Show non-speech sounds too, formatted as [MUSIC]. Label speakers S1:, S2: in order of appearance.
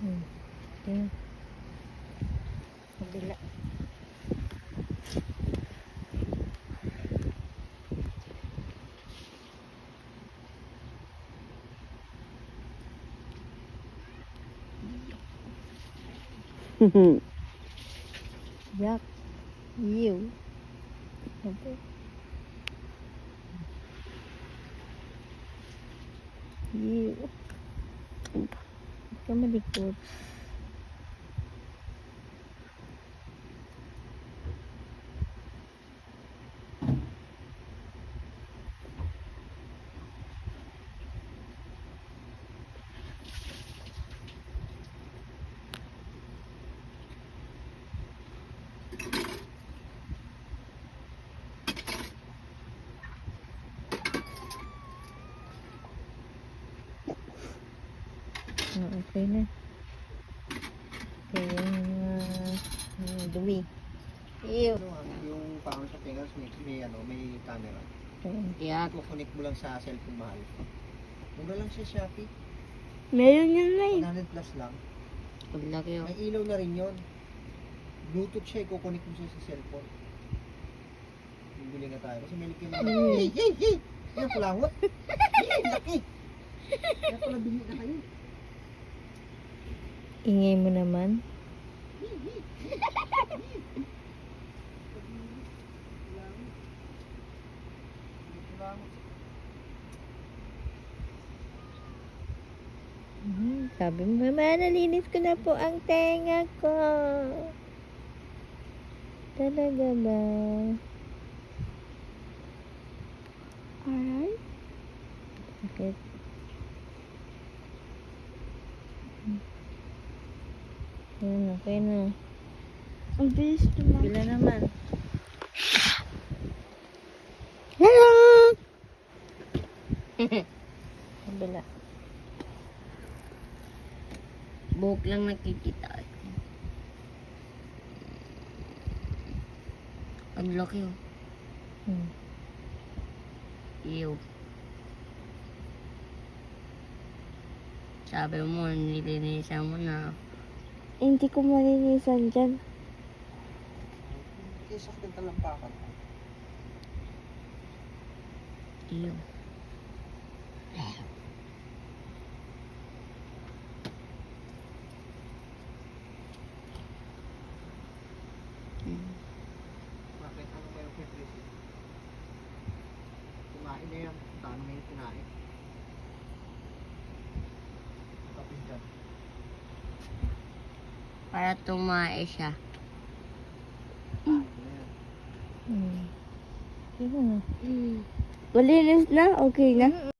S1: ừ. đi không đi lại. [LAUGHS] Rất nhiều. Không biết nhiều. একদমই দেখতে পাচ্ছি Ah, okay na. Okay, yung uh, yung dumi. Ew.
S2: Ano, yung parang sa fingers may, may, ano, may camera.
S1: Okay.
S3: Yak.
S2: Kukunik mo lang sa cellphone mahal. Mura lang siya Shopee.
S1: Meron yan na eh.
S2: 100 plus lang.
S3: Paglaki oh.
S2: May ilaw na rin yun. Bluetooth siya, ikukunik mo siya sa cellphone. Bibili nga tayo. Kasi may likin na. Yay! Yay! Yay! Yan, kulangot. Yay! Laki! Kaya pala bili na kayo.
S1: Ingay mo naman. Hmm, sabi mo, mama, nalinis ko na po ang tenga ko. Talaga ba? Alright. Sakit. Yan, okay na.
S4: Ang bilis naman.
S1: Bila naman. Hello! [LAUGHS] Kabila.
S3: Buhok lang nakikita. Ang laki oh.
S1: Hmm.
S3: Ew. Sabi mo, nilinisan mo na.
S4: Hindi ko malinisan dyan.
S2: Kesa ka talampakan.
S3: Hmm.
S2: Bakit? Ano ba yung favorite? Kumain na yan. Dami na yung kinain. Tapos dyan.
S3: Para tumae siya.
S1: Hmm. Yun.
S4: Malinis na? Okay na?